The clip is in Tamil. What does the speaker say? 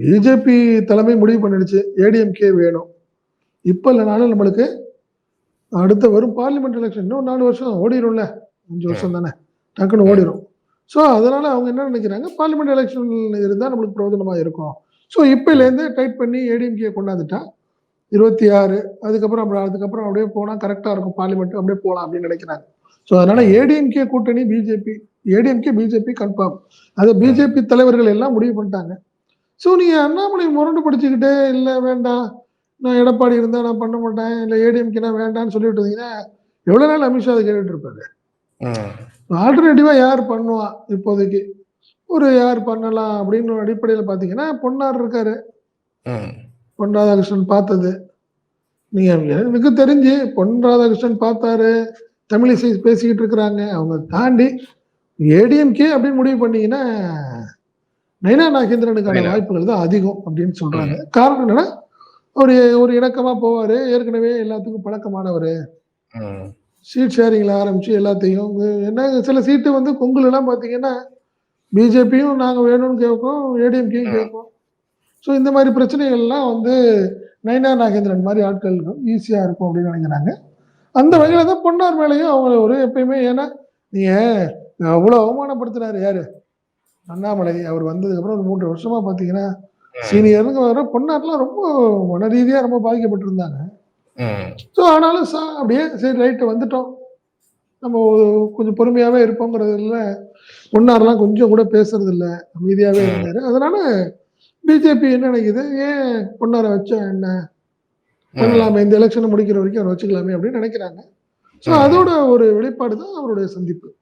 பிஜேபி தலைமை முடிவு பண்ணிடுச்சு. ஏடிஎம்கே வேணும். இப்போ இல்லைனாலும் நம்மளுக்கு அடுத்த வரும் பார்லிமெண்ட் எலெக்ஷன் இன்னும் நாலு வருஷம் ஓடிடும்ல. அஞ்சு வருஷம் தானே. டக்குன்னு ஓடிடும் ஸோ அதனால அவங்க என்ன நினைக்கிறாங்க? பார்லிமெண்ட் எலெக்ஷன் இருந்தால் நம்மளுக்கு பிரயோஜனமாக இருக்கும். ஸோ இப்போலேருந்தே டைட் பண்ணி ஏடிஎம்கே கொண்டாந்துட்டா இருபத்தி ஆறு அதுக்கப்புறம் அப்புறம் அதுக்கப்புறம் அப்படியே போனால் கரெக்டாக இருக்கும் பார்லிமெண்ட் அப்படியே போகலாம் அப்படின்னு நினைக்கிறாங்க. ஸோ அதனால ஏடிஎம்கே கூட்டணி பிஜேபி ஏடிஎம்கே பிஜேபி கன்ஃபார்ம் அது பிஜேபி தலைவர்கள் எல்லாம் முடிவு பண்ணிட்டாங்க. ஸோ நீங்கள் அண்ணாமலை முரண்டு படிச்சுக்கிட்டே இல்லை வேண்டாம். நான் எடப்பாடி இருந்தால் நான் பண்ண மாட்டேன். இல்லை ஏடிஎம்கேனா வேண்டாம்னு சொல்லிட்டு இருந்தீங்கன்னா எவ்வளோ நாள் அமித்ஷா அதை கேட்டுட்டு இருப்பாரு ஆல்டர்னேட்டிவாக யார் பண்ணுவா இப்போதைக்கு? ஒரு யார் பண்ணலாம் அப்படின்னு அடிப்படையில் பார்த்தீங்கன்னா பொன்னார் இருக்காரு. பொன் ராதாகிருஷ்ணன் பார்த்தது. நீங்க எனக்கு தெரிஞ்சு பொன் ராதாகிருஷ்ணன் பார்த்தாரு. தமிழிசை பேசிக்கிட்டு இருக்கிறாங்க. அவங்க தாண்டி ஏடிஎம்கே அப்படின்னு முடிவு பண்ணீங்கன்னா நைனா நாகேந்திரனுக்கான. வாய்ப்புகள் தான் அதிகம் அப்படின்னு சொல்றாங்க. காரணம் என்னன்னா அவர் ஒரு இணக்கமா போவாரு. ஏற்கனவே எல்லாத்துக்கும் பழக்கமானவர். சீட் ஷேரிங்ல ஆரம்பிச்சு எல்லாத்தையும் என்ன சில சீட்டு வந்து கொங்குல எல்லாம் பாத்தீங்கன்னா பிஜேபியும் நாங்க வேணும்னு கேட்போம் ஏடிஎம்கேயும் கேட்போம். ஸோ இந்த மாதிரி பிரச்சனைகள்லாம் வந்து நைனா நாகேந்திரன் மாதிரி ஆட்களுக்கு ஈஸியா இருக்கும் அப்படின்னு நினைக்கிறாங்க. அந்த வகையில தான் பொன்னார் மேலேயும் அவங்க ஒரு எப்பயுமே ஏன்னா நீங்க அவ்வளவு அவமானப்படுத்தினாரு யாரு? அண்ணாமலை அவர் வந்ததுக்கு அப்புறம் ஒரு மூன்று வருஷமா பாத்தீங்கன்னா சீனியருங்க வர பொன்னார்லாம் ரொம்ப மன ரீதியா ரொம்ப பாதிக்கப்பட்டிருந்தாங்க. ஸோ ஆனாலும் சா அப்படியே சரி ரைட்டு வந்துட்டோம். நம்ம ஒரு- கொஞ்சம் பொறுமையாவே இருப்போங்கிறதுல பொன்னாரெல்லாம் கொஞ்சம் கூட பேசுறது இல்ல அமைதியாவே ம். இருந்தாரு. அதனால பிஜேபி என்ன நினைக்குது? ஏன் பொன்னாரை வச்சா என்ன? பண்ணலாமே இந்த எலெக்ஷனை முடிக்கிற வரைக்கும் அவர் வச்சுக்கலாமே அப்படின்னு நினைக்கிறாங்க. ஸோ. அதோட ஒரு வெளிப்பாடு தான் அவருடைய சந்திப்பு.